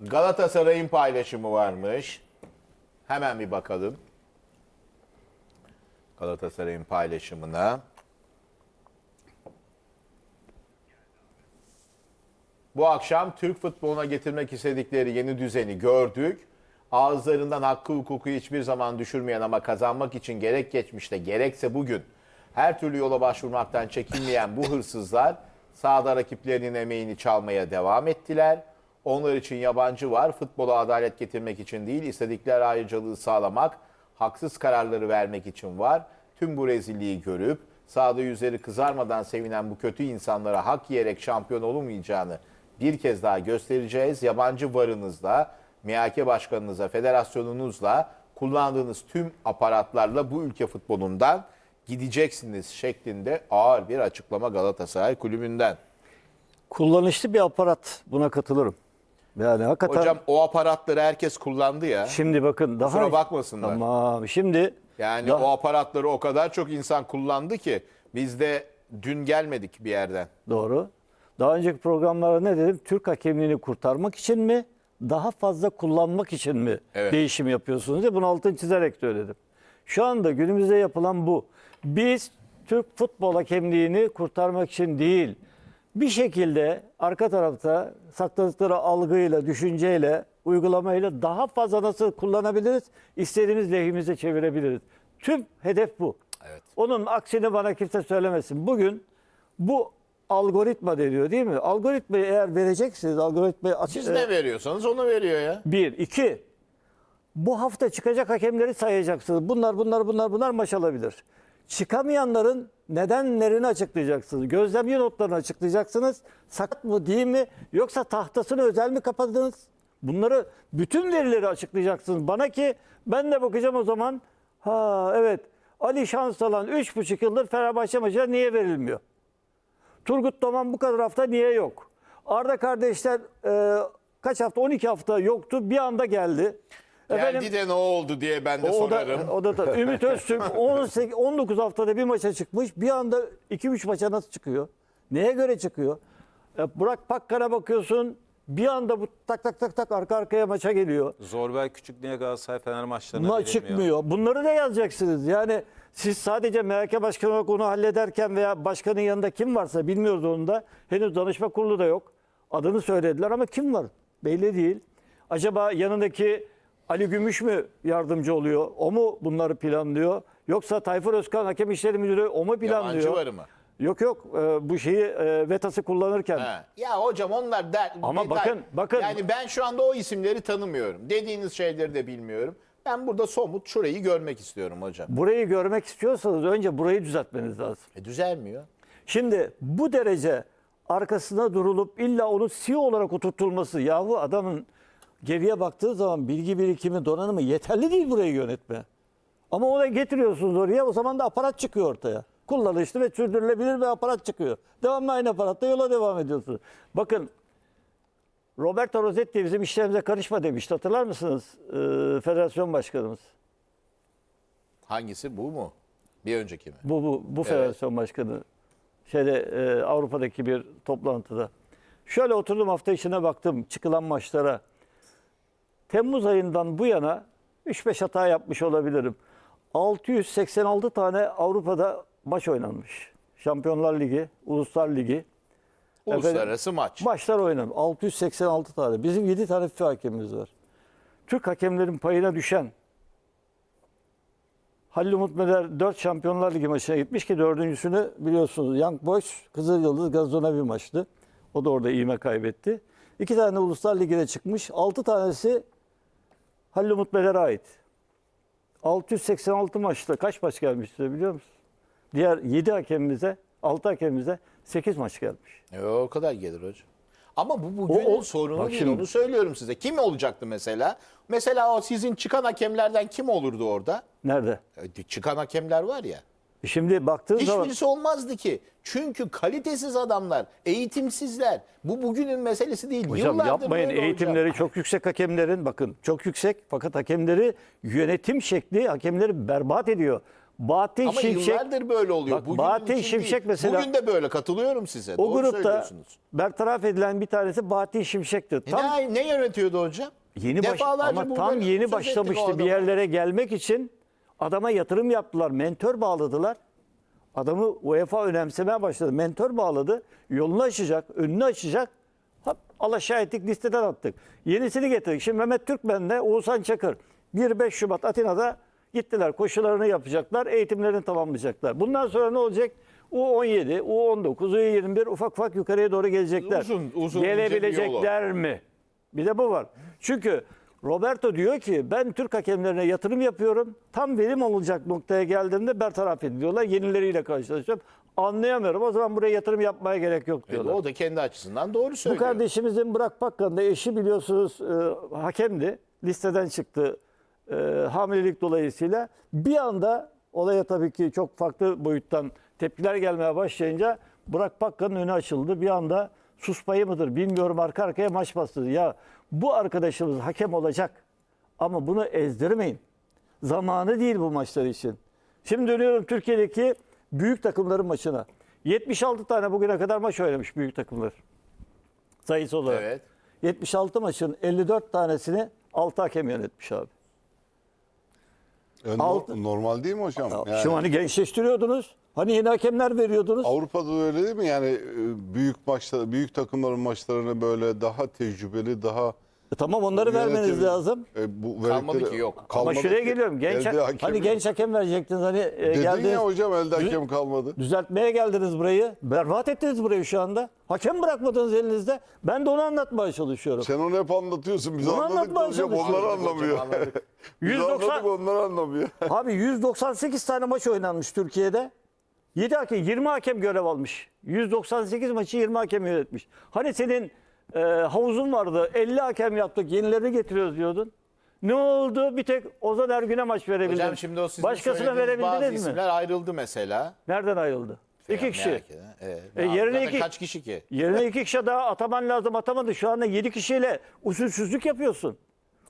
Galatasaray'ın paylaşımı varmış. Hemen bir bakalım. Galatasaray'ın paylaşımına. Bu akşam Türk futboluna getirmek istedikleri yeni düzeni gördük. Ağızlarından hakkı hukuku hiçbir zaman düşürmeyen ama kazanmak için gerek geçmişte gerekse bugün her türlü yola başvurmaktan çekinmeyen bu hırsızlar sahada rakiplerinin emeğini çalmaya devam ettiler. Onlar için yabancı var. Futbola adalet getirmek için değil, istedikleri ayrıcalığı sağlamak, haksız kararları vermek için var. Tüm bu rezilliği görüp sahada yüzleri kızarmadan sevinen bu kötü insanlara hak yiyerek şampiyon olamayacağını bir kez daha göstereceğiz. Yabancı varınızla, MHK başkanınıza, federasyonunuzla kullandığınız tüm aparatlarla bu ülke futbolundan gideceksiniz şeklinde ağır bir açıklama Galatasaray kulübünden. Kullanışlı bir aparat. Buna katılırım. Yani hakikaten Hocam o aparatları herkes kullandı ya. şimdi bakın daha Kusura bakmasınlar. Tamam. Şimdi Yani daha- o aparatları o kadar çok insan kullandı ki biz de dün gelmedik bir yerden. doğru. Daha önceki programlarda ne dedim? Türk hakemliğini kurtarmak için mi? Daha fazla kullanmak için mi Evet. değişim yapıyorsunuz diye bunu altını çizerek söyledim. Şu anda günümüzde yapılan bu. Biz Türk futbol hakemliğini kurtarmak için değil, bir şekilde arka tarafta sakladıkları algıyla, düşünceyle, uygulamayla daha fazla nasıl kullanabiliriz? İstediğimiz lehimize çevirebiliriz. Tüm hedef bu. Evet. Onun aksini bana kimse söylemesin. Bugün bu algoritma deniyor değil mi? Algoritmayı eğer vereceksiniz, algoritmayı aç- Siz ne veriyorsanız onu veriyor ya. bir, iki. Bu hafta çıkacak hakemleri sayacaksınız. Bunlar, bunlar, bunlar, bunlar maç alabilir. Çıkamayanların nedenlerini açıklayacaksınız. Gözlemci notlarını açıklayacaksınız. Sakat mı değil mi? Yoksa tahtasını özel mi kapadınız? Bunları bütün verileri açıklayacaksınız. Bana ki ben de bakacağım o zaman. Ha evet Ali Şansalan 3,5 yıldır Fenerbahçe maçına niye verilmiyor? Turgut Doman bu kadar hafta niye yok? Arda kardeşler e, kaç hafta 12 hafta yoktu bir anda geldi. Geldi de ne oldu diye ben de o da, sorarım. o da tabii. Ümit Öztürk 18, 19 haftada bir maça çıkmış. Bir anda 2-3 maça nasıl çıkıyor? Neye göre çıkıyor? E, Burak Pakkan'a bakıyorsun. Bir anda bu tak tak tak tak arka arkaya maça geliyor. Zorbel Küçük niye Galatasaray Fener maçlarına Ma verilmiyor? çıkmıyor. Bunları da yazacaksınız. Yani siz sadece MHK Başkanı olarak onu hallederken veya başkanın yanında kim varsa bilmiyoruz onu da. Henüz danışma kurulu da yok. Adını söylediler ama kim var? Belli değil. Acaba yanındaki Ali Gümüş mü yardımcı oluyor? O mu bunları planlıyor? Yoksa Tayfur Özkan Hakem İşleri Müdürü o mu planlıyor? Yabancı varı mı? Yok yok Ee, bu şeyi e, vetası kullanırken. Ha. Ya hocam onlar der. Ama detay- bakın, bakın. Yani ben şu anda o isimleri tanımıyorum. Dediğiniz şeyleri de bilmiyorum. Ben burada somut şurayı görmek istiyorum hocam. Burayı görmek istiyorsanız önce burayı düzeltmeniz lazım. E düzelmiyor. Şimdi bu derece arkasına durulup illa onu CEO olarak oturtulması yahu adamın geriye baktığı zaman bilgi birikimi donanımı yeterli değil burayı yönetme. Ama ona getiriyorsunuz oraya o zaman da aparat çıkıyor ortaya. Kullanışlı ve sürdürülebilir bir aparat çıkıyor. Devamlı aynı aparatta yola devam ediyorsunuz. Bakın Roberto Rossetti bizim işlerimize karışma demişti. Hatırlar mısınız? Ee, federasyon başkanımız. Hangisi bu mu? Bir önceki mi? Bu bu bu federasyon başkanı şeyde e, Avrupa'daki bir toplantıda. Şöyle oturdum hafta içine baktım çıkılan maçlara. Temmuz ayından bu yana 3-5 hata yapmış olabilirim. 686 tane Avrupa'da maç oynanmış. Şampiyonlar Ligi, Uluslar Ligi Uluslararası maç. maçlar oynanmış. 686 tane. Bizim 7 tane FIFA hakemimiz var. Türk hakemlerin payına düşen Halil Umut Meler 4 Şampiyonlar Ligi maçına gitmiş ki dördüncüsünü biliyorsunuz Young Boys, Kızıl Yıldız, Gazona bir maçtı. O da orada iğme kaybetti. İki tane Uluslar Ligi'ne çıkmış. 6 tanesi Halil Umut Meler'e ait. 686 maçta kaç maç gelmiş size biliyor musunuz? Diğer 7 hakemimize, 6 hakemimize 8 maç gelmiş. E, o kadar gelir hocam. Ama bu bugünün O- o- sorunu değil şimdi- onu söylüyorum size. Kim olacaktı mesela? Mesela o sizin çıkan hakemlerden kim olurdu orada? Nerede? E, Çıkan hakemler var ya. Şimdi baktığın zaman Hiçbirisi olmazdı ki. Çünkü kalitesiz adamlar, eğitimsizler. Bu bugünün meselesi değil. Hocam Yıllardır yapmayın böyle eğitimleri hocam. çok yüksek hakemlerin bakın çok yüksek fakat hakemleri yönetim şekli hakemleri berbat ediyor. Bahattin Ama Şimşek yıllardır böyle oluyor. Bak, Bahattin için Şimşek değil. mesela- Bugün de böyle katılıyorum size. o Doğru grupta söylüyorsunuz. bertaraf edilen bir tanesi Bahattin Şimşek'ti. E Tam ne, ne yönetiyordu hocam? Yeni baş, Defalarca ama burada tam yeni söz ettik o başlamıştı bir yerlere gelmek için adama yatırım yaptılar. Mentör bağladılar. Adamı UEFA önemsemeye başladı. Mentör bağladı. Yolunu açacak, önünü açacak. Hop, alaşağı ettik, listeden attık. Yenisini getirdik. Şimdi Mehmet Türkmen'le Oğuzhan Çakır 1-5 Şubat Atina'da gittiler. Koşularını yapacaklar, eğitimlerini tamamlayacaklar. Bundan sonra ne olacak? U17, U19, U21 ufak ufak yukarıya doğru gelecekler. Uzun, uzun, Gelebilecekler mi? Bir de bu var. Çünkü Roberto diyor ki ben Türk hakemlerine yatırım yapıyorum. Tam verim olacak noktaya geldiğimde bertaraf ediliyorlar. Yenileriyle karşılaşıyorum. Anlayamıyorum. O zaman buraya yatırım yapmaya gerek yok E, diyorlar. o da kendi açısından doğru Bu söylüyor. kardeşimizin Burak Bakkan da eşi biliyorsunuz e, hakemdi. Listeden çıktı e, hamilelik dolayısıyla. Bir anda olaya tabii ki çok farklı boyuttan tepkiler gelmeye başlayınca Burak Bakkan'ın önü açıldı. Bir anda sus payı mıdır bilmiyorum arka arkaya maç bastı. Ya bu arkadaşımız hakem olacak ama bunu ezdirmeyin. Zamanı değil bu maçlar için. Şimdi dönüyorum Türkiye'deki büyük takımların maçına. 76 tane bugüne kadar maç oynamış büyük takımlar. Sayısı olarak. Evet. 76 maçın 54 tanesini 6 hakem yönetmiş abi. No- Altı- normal değil mi hocam? Yani Şu hani gençleştiriyordunuz. Hani yeni hakemler veriyordunuz. Avrupa'da da öyle değil mi? Yani e, büyük maçlar, büyük takımların maçlarını böyle daha tecrübeli, daha E tamam onları vermeniz yönetimi- lazım. E, bu Kalmadı ki, yok. Ama Kalmadı şuraya ki. geliyorum. Genç, Elde hakem hani yok. genç hakem verecektiniz. Hani e, Dedin geldiniz. ya hocam elde hakem kalmadı. Düzeltmeye geldiniz burayı. Berbat ettiniz burayı şu anda. Hakem bırakmadınız elinizde. Ben de onu anlatmaya çalışıyorum. Sen onu hep anlatıyorsun. Biz Bunu anladık anlatmaya da hocam çalışıyorum. onlar Hocam anlamıyor. anladık. Biz 190 anladık onlar anlamıyor. Abi 198 tane maç oynanmış Türkiye'de. 7 hakem, 20 hakem görev almış. 198 maçı 20 hakem yönetmiş. hani senin e, havuzun vardı. 50 hakem yaptık, yenilerini getiriyoruz diyordun. Ne oldu? Bir tek Ozan Ergün'e maç verebildin. Hocam şimdi o sizin Başkasına söylediğiniz bazı verebildiniz mi? isimler ayrıldı mesela. Nereden ayrıldı? İki kişi. Merak eden. Evet. E, yerine Zaten iki- kaç kişi ki? Yerine iki kişi daha ataman lazım atamadı. Şu anda 7 kişiyle usulsüzlük yapıyorsun.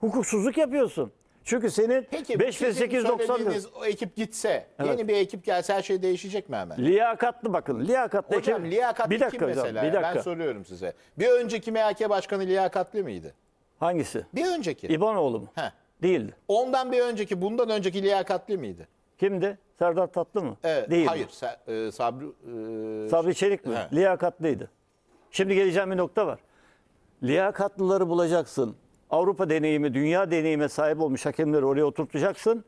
Hukuksuzluk yapıyorsun. Çünkü senin Peki 5 ve sizin 8 90 söylediğiniz o ekip gitse, yeni bir ekip gelse her şey değişecek mi hemen? Liyakatlı bakın. Liyakatlı Hocam ekip- liyakatli bir dakika kim hocam, mesela? Bir Ben dakika. soruyorum size. Bir önceki MHK başkanı liyakatli miydi? Hangisi? Bir önceki. İbanoğlu mu? Heh. Değildi. Ondan bir önceki, bundan önceki liyakatli miydi? Kimdi? Serdar Tatlı mı? Evet. Değil. Hayır. Sa- e, Sabri, e, Sabri Çelik mi? He. Liyakatlıydı. Şimdi geleceğim bir nokta var. Liyakatlıları bulacaksın. Avrupa deneyimi, dünya deneyime sahip olmuş hakemleri oraya oturtacaksın.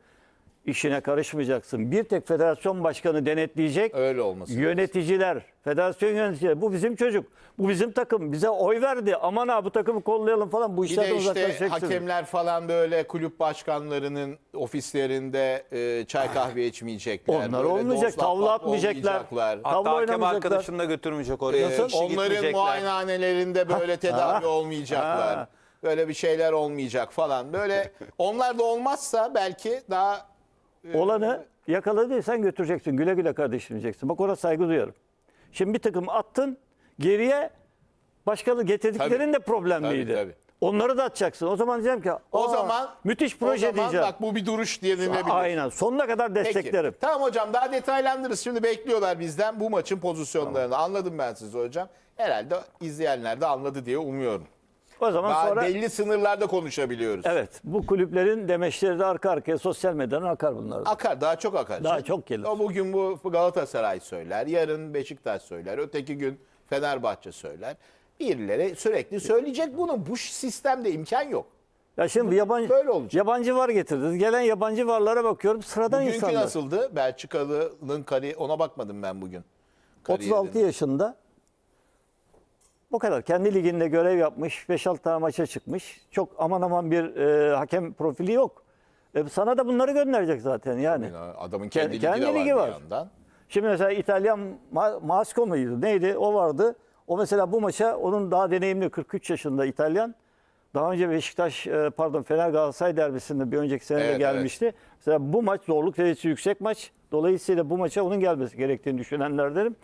İşine karışmayacaksın. Bir tek federasyon başkanı denetleyecek. Öyle olması lazım. Yöneticiler, federasyon yöneticileri. Bu bizim çocuk. Bu bizim takım. Bize oy verdi. Aman ha bu takımı kollayalım falan. Bu Bir işlerden de işte uzaklaşacaksın. hakemler falan böyle kulüp başkanlarının ofislerinde e, çay kahve içmeyecekler. Onlar Böyle olmayacak, tavla atmayacaklar. olmayacaklar. Tavla Hatta hakem oynamayacaklar. arkadaşını da götürmeyecek oraya. Kişi onların gitmeyecekler. muayenehanelerinde böyle tedavi Ha. olmayacaklar. Ha. Böyle bir şeyler olmayacak falan. Böyle onlar da olmazsa belki daha Olanı yakaladıysan götüreceksin. Güle güle kardeşim diyeceksin. Bak ona saygı duyuyorum. Şimdi bir takım attın geriye başkalı getirdiklerin Tabii. de problemliydi. Tabii, tabii. Onları da atacaksın. O zaman diyeceğim ki o "Aa, zaman müthiş proje o zaman diyeceğim. bak bu bir duruş diye denilebilir. Aynen. Sonuna kadar Peki. desteklerim. Tamam hocam daha detaylandırırız. Şimdi bekliyorlar bizden bu maçın pozisyonlarını. Anladım ben sizi hocam. Herhalde izleyenler de anladı diye umuyorum. O zaman Daha sonra belli sınırlarda konuşabiliyoruz. evet bu kulüplerin demeçleri de arka arkaya sosyal medyadan akar bunlar. da. Akar daha çok akar. Daha çok gelir. O bugün bu Galatasaray söyler, yarın Beşiktaş söyler, öteki gün Fenerbahçe söyler. Birileri sürekli söyleyecek bunu. Bu sistemde imkan yok. Ya şimdi yabancı Böyle olacak. yabancı var getirdiniz. Gelen yabancı varlara bakıyorum. Sıradan Bugünkü insanlar. nasıldı? Belçikalı'nın kari ona bakmadım ben bugün. 36 Kariyerine. yaşında. O kadar. Kendi liginde görev yapmış. 5-6 tane maça çıkmış. Çok aman aman bir e, hakem profili yok. E, sana da bunları gönderecek zaten yani. Adamın kendi, Kendi ligi de var, ligi bir var. yandan. Şimdi mesela İtalyan Ma- Masco muydu? Neydi? O vardı. O mesela bu maça onun daha deneyimli 43 yaşında İtalyan. Daha önce Beşiktaş e, pardon Fener Galatasaray derbisinde bir önceki sene de Evet, gelmişti. Mesela bu maç zorluk derecesi yüksek maç. Dolayısıyla bu maça onun gelmesi gerektiğini düşünenlerdenim.